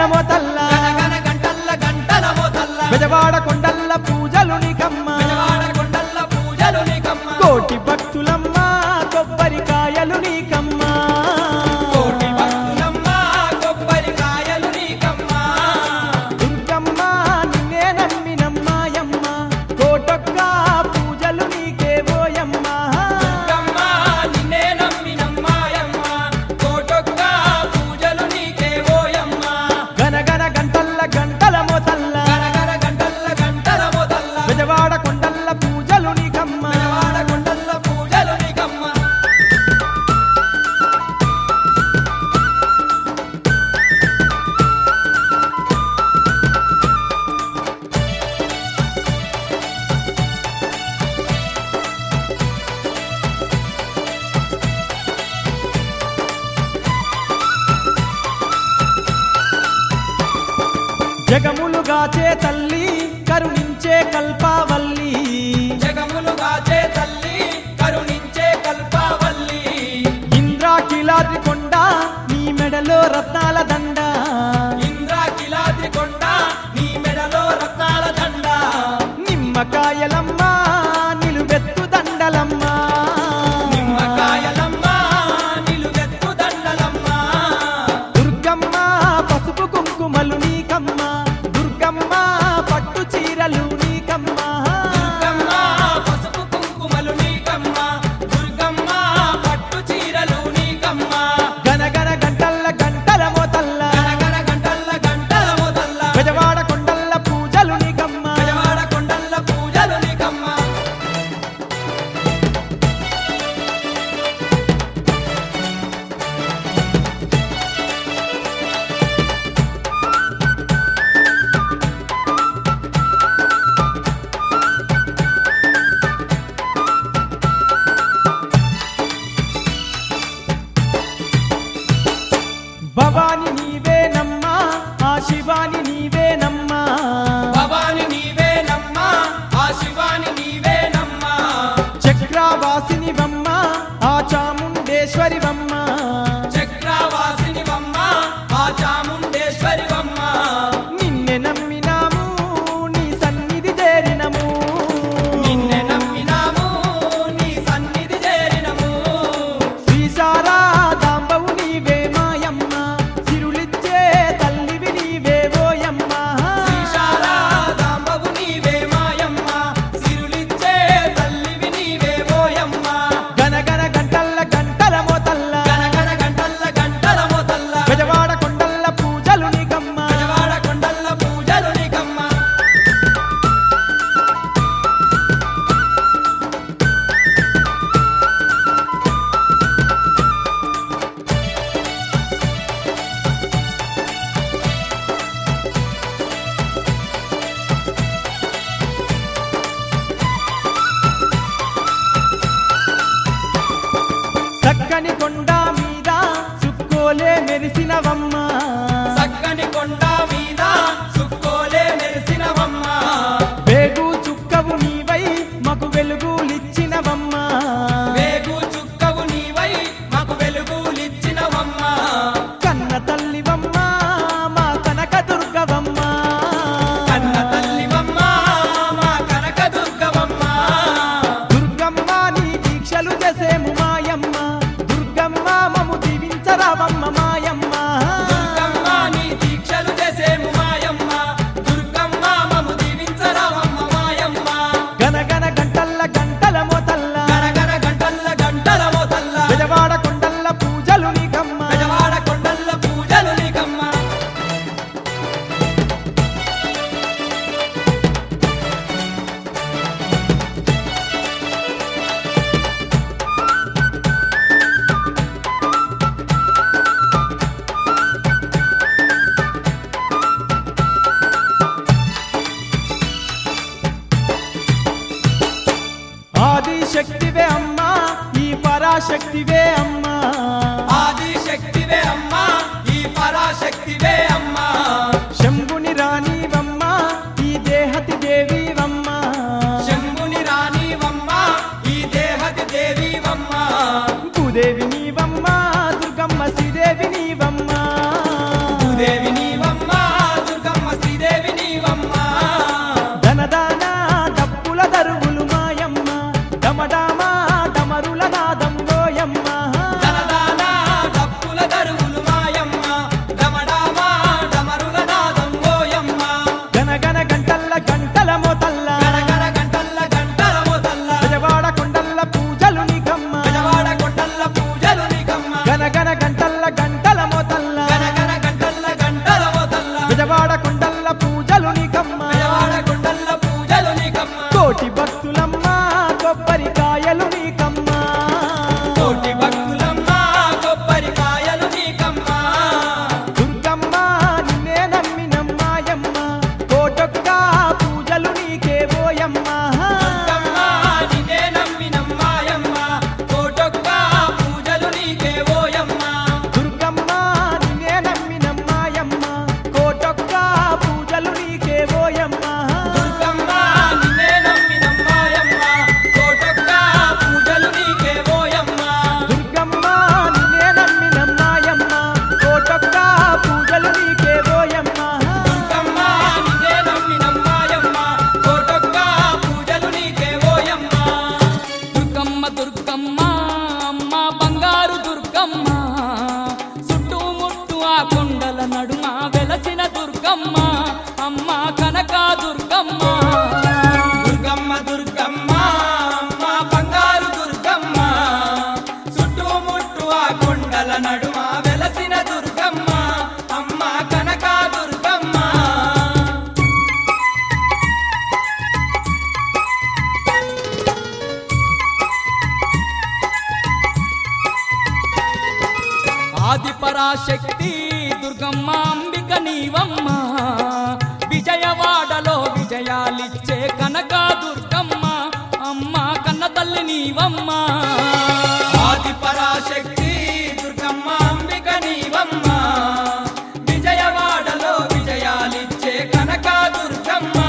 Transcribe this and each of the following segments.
la mota తల్లి కరుణించే కల్పావల్లి. జగములు గాచే తల్లి కరుణించే కల్పావల్లి. ఇంద్రాకిలాద్రి కొండ నీ మెడలో రత్నాల దండ. కొండల నడుమ వెలసిన దుర్గమ్మ. అమ్మ దుర్గమ్మ. దుర్గమ్మ దుర్గమ్మ అమ్మ బంగారు దుర్గమ్మ. చుట్టుముట్టు ఆ కొండల నడుమ వెలసిన దుర్గమ్మ. అమ్మ కనక దుర్గమ్మ. దుర్గమ్మ అంబిక నీవమ్మ. విజయవాడలో విజయాలిచ్చే కనక దుర్గమ్మ. అమ్మ కన్న తల్లి నీవమ్మ. ఆది పరాశక్తి దుర్గమ్మ అంబిక నీవమ్మ. విజయవాడలో విజయాలిచ్చే కనక దుర్గమ్మ.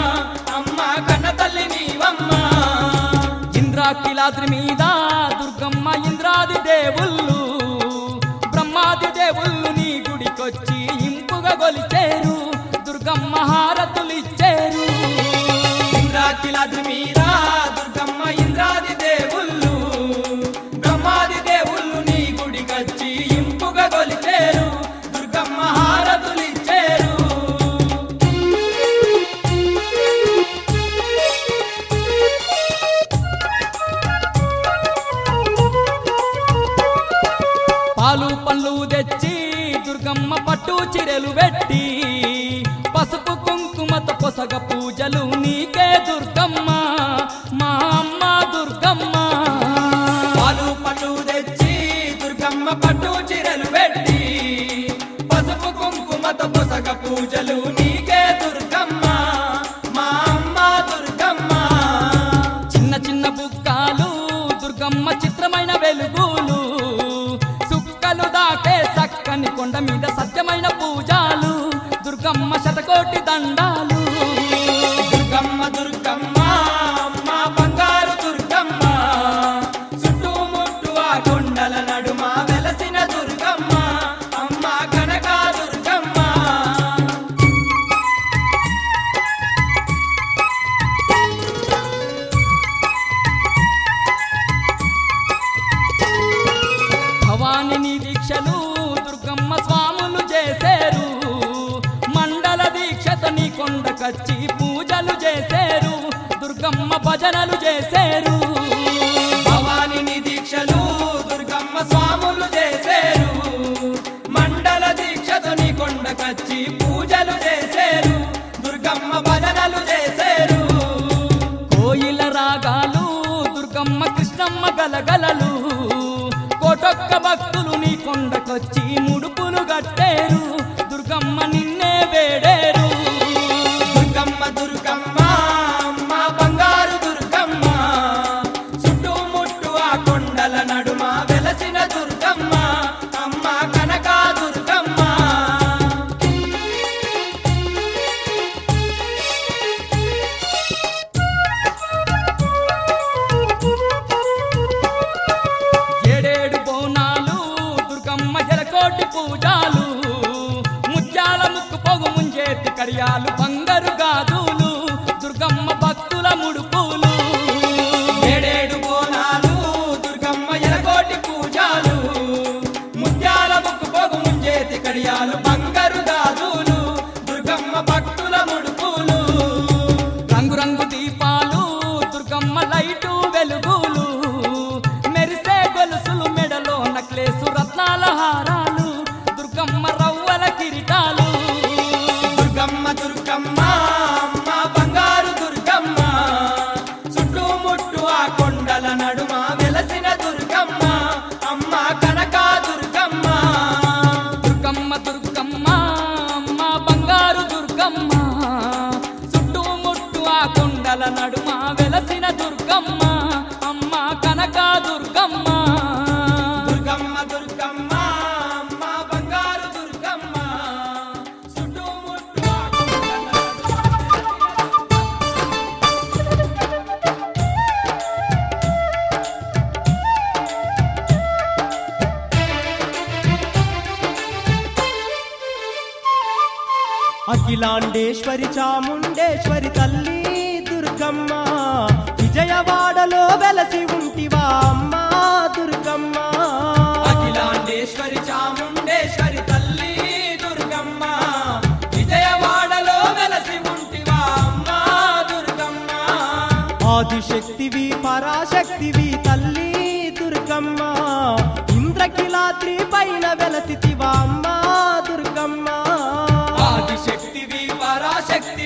అమ్మ కన్న తల్లి నీవమ్మ. ఇంద్రాకిలాద్రి మీద సగ పూజలు నీకే దుర్గమ్మ మా అమ్మ దుర్గమ్మ. పాలు పట్టు తెచ్చి దుర్గమ్మ పట్టు చీరలు పెట్టి పసుపు కుంకుమతో సగ పూజలు భవాని దీక్షలు దుర్గమ్మ స్వాములు చేశారు మండల దీక్షతని కొండకచ్చి పూజలు చేశారు దుర్గమ్మ భజనలు చేశారు భవానిని దీక్షలు దుర్గమ్మ స్వాములు చేశారు మండల దీక్షతని కొండకచ్చి పూజలు చేసేరు దుర్గమ్మ భజనలు చేశారు కోయిల రాగాలు దుర్గమ్మ కృష్ణమ్మ గలగలలు. కోటొక్క భక్తులు నీ కొండకొచ్చి అఖిలాండేశ్వరి చాముండేశ్వరి తల్లి దుర్గమ్మ. ஆசக்தி